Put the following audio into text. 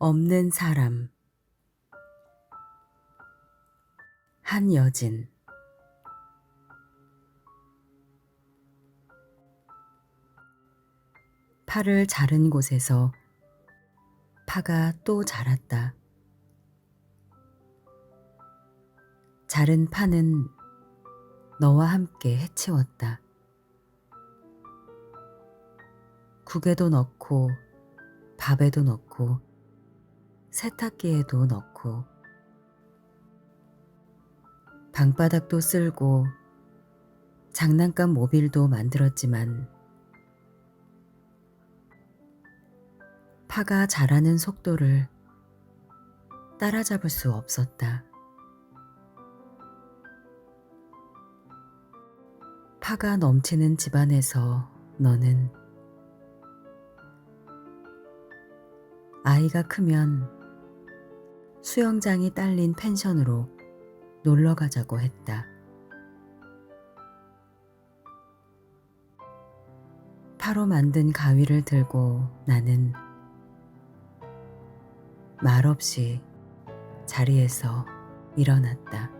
없는 사람 한 여진 팔을 자른 곳에서 파가 또 자랐다. 자른 파는 너와 함께 해치웠다. 국에도 넣고 밥에도 넣고 세탁기에도 넣고 방바닥도 쓸고 장난감 모빌도 만들었지만 파가 자라는 속도를 따라잡을 수 없었다. 파가 넘치는 집안에서 너는 아이가 크면 수영장이 딸린 펜션으로 놀러 가자고 했다. 파로 만든 가위를 들고 나는 말없이 자리에서 일어났다.